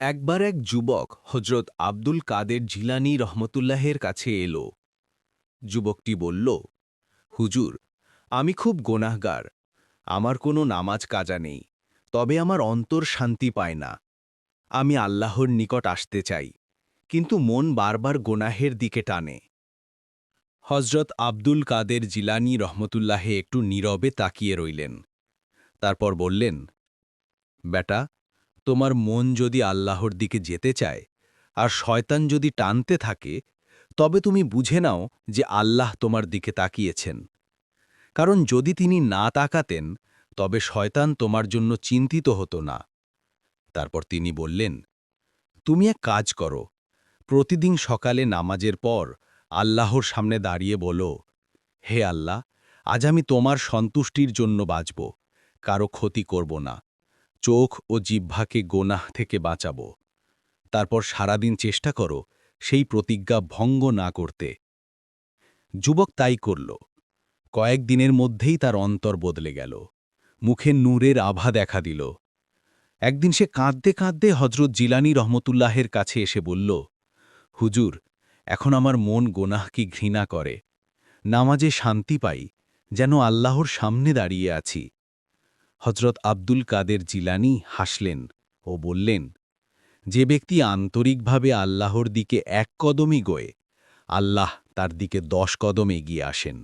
একবার এক যুবক হজরত আব্দুল কাদের জিলানি রহমতুল্লাহের কাছে এলো। যুবকটি বলল, হুজুর, আমি খুব গোনাহগার। আমার কোনো নামাজ কাজা নেই, তবে আমার অন্তর শান্তি পায় না। আমি আল্লাহর নিকট আসতে চাই, কিন্তু মন বারবার গোনাহের দিকে টানে। হজরত আব্দুল কাদের জিলানি রহমতুল্লাহে একটু নীরবে তাকিয়ে রইলেন। তারপর বললেন, বেটা তোমার মন যদি আল্লাহর দিকে যেতে চায় আর শয়তান যদি টানতে থাকে, তবে তুমি বুঝে নাও যে আল্লাহ তোমার দিকে তাকিয়েছেন। কারণ যদি তিনি না তাকাতেন, তবে শয়তান তোমার জন্য চিন্তিত হতো না। তারপর তিনি বললেন, তুমি এক কাজ করো, প্রতিদিন সকালে নামাজের পর আল্লাহর সামনে দাঁড়িয়ে বলো, হে আল্লাহ, আজ আমি তোমার সন্তুষ্টির জন্য বাঁচব, কারও ক্ষতি করব না। চোখ ও জিহ্বাকে গোনাহ থেকে বাঁচাবো। তারপর সারাদিন চেষ্টা করো সেই প্রতিজ্ঞা ভঙ্গ না করতে। যুবক তাই করল। কয়েকদিনের মধ্যেই তার অন্তর বদলে গেল। মুখে নূরের আভা দেখা দিল। একদিন সে কাঁদতে কাঁদতে হজরত জিলানি রহমতুল্লাহের কাছে এসে বলল, হুজুর, এখন আমার মন গোনাহকে ঘৃণা করে। নামাজে শান্তি পাই, যেন আল্লাহর সামনে দাঁড়িয়ে আছি। হজরত আব্দুল কাদের জিলানি হাসলেন ও বললেন, যে ব্যক্তি আন্তরিকভাবে আল্লাহর দিকে এক কদমই গোয়ে, আল্লাহ তার দিকে দশ কদম এগিয়ে আসেন।